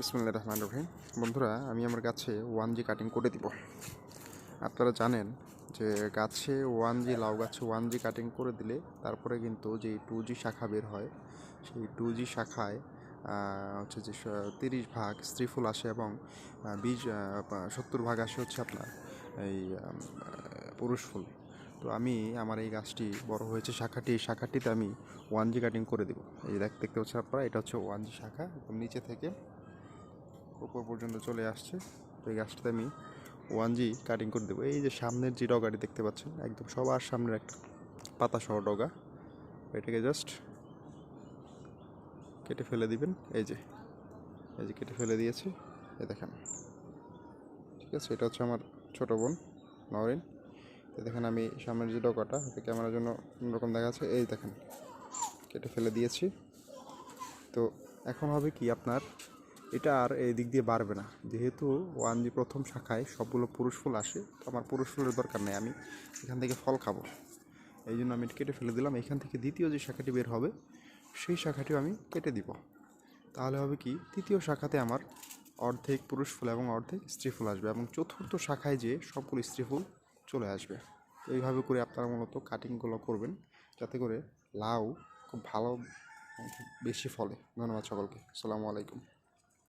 বিসমুল্লাহ রহমান রহিম। বন্ধুরা, আমি আমার গাছে ওয়ান জি কাটিং করে দিব। আপনারা জানেন যে গাছে ওয়ান জি, লাউ গাছে ওয়ান জি কাটিং করে দিলে তারপরে কিন্তু যে টু জি শাখা বের হয়, সেই টু জি শাখায় হচ্ছে যে তিরিশ ভাগ স্ত্রী ফুল আসে এবং বিশ সত্তর ভাগ আসে হচ্ছে আপনার এই পুরুষ ফুল তো আমি আমার এই গাছটি বড় হয়েছে শাখাটি, এই শাখাটিতে আমি ওয়ান জি কাটিং করে দেবো। এই দেখ, দেখতে পাচ্ছেন আপনারা, এটা হচ্ছে ওয়ান জি শাখা, একদম নিচে থেকে উপর পর্যন্ত চলে আসছে। তো এই গাছটাতে আমি ওয়ান জি কাটিং করে দেবো। এই যে সামনের যে ডগাটি দেখতে পাচ্ছেন, একদম সবার সামনের একটা পাতা সহ ডগা। এটাকে জাস্ট কেটে ফেলে দিবেন। এই যে এই যে কেটে ফেলে দিয়েছি। এ দেখেন। ঠিক আছে, এটা হচ্ছে আমার ছোটো বোন নরেন। তো দেখেন আমি সামনের যে ডগাটা, এটা ক্যামেরার জন্য অন্যরকম দেখা যাচ্ছে এই দেখেন, কেটে ফেলে দিয়েছি। তো এখন হবে কি আপনার এটা আর এই দিক দিয়ে বাড়বে না। যেহেতু ওয়ান জি প্রথম শাখায় সবগুলো পুরুষ ফুল আসে, তো আমার পুরুষ ফুলের দরকার নেই, আমি এখান থেকে ফল খাব। এই জন্য আমি কেটে ফেলে দিলাম। এখান থেকে দ্বিতীয় যে শাখাটি বের হবে, সেই শাখাটিও আমি কেটে দিব। তাহলে হবে কি, তৃতীয় শাখাতে আমার অর্ধেক পুরুষ ফুল এবং অর্ধেক স্ত্রী ফুল আসবে এবং চতুর্থ শাখায় যে সবগুলো স্ত্রী ফুল চলে আসবে। এইভাবে করে আপনারা মূলত কাটিংগুলো করবেন, যাতে করে লাউ খুব ভালো বেশি ফলে। ধন্যবাদ সকলকে। আসসালামু আলাইকুম।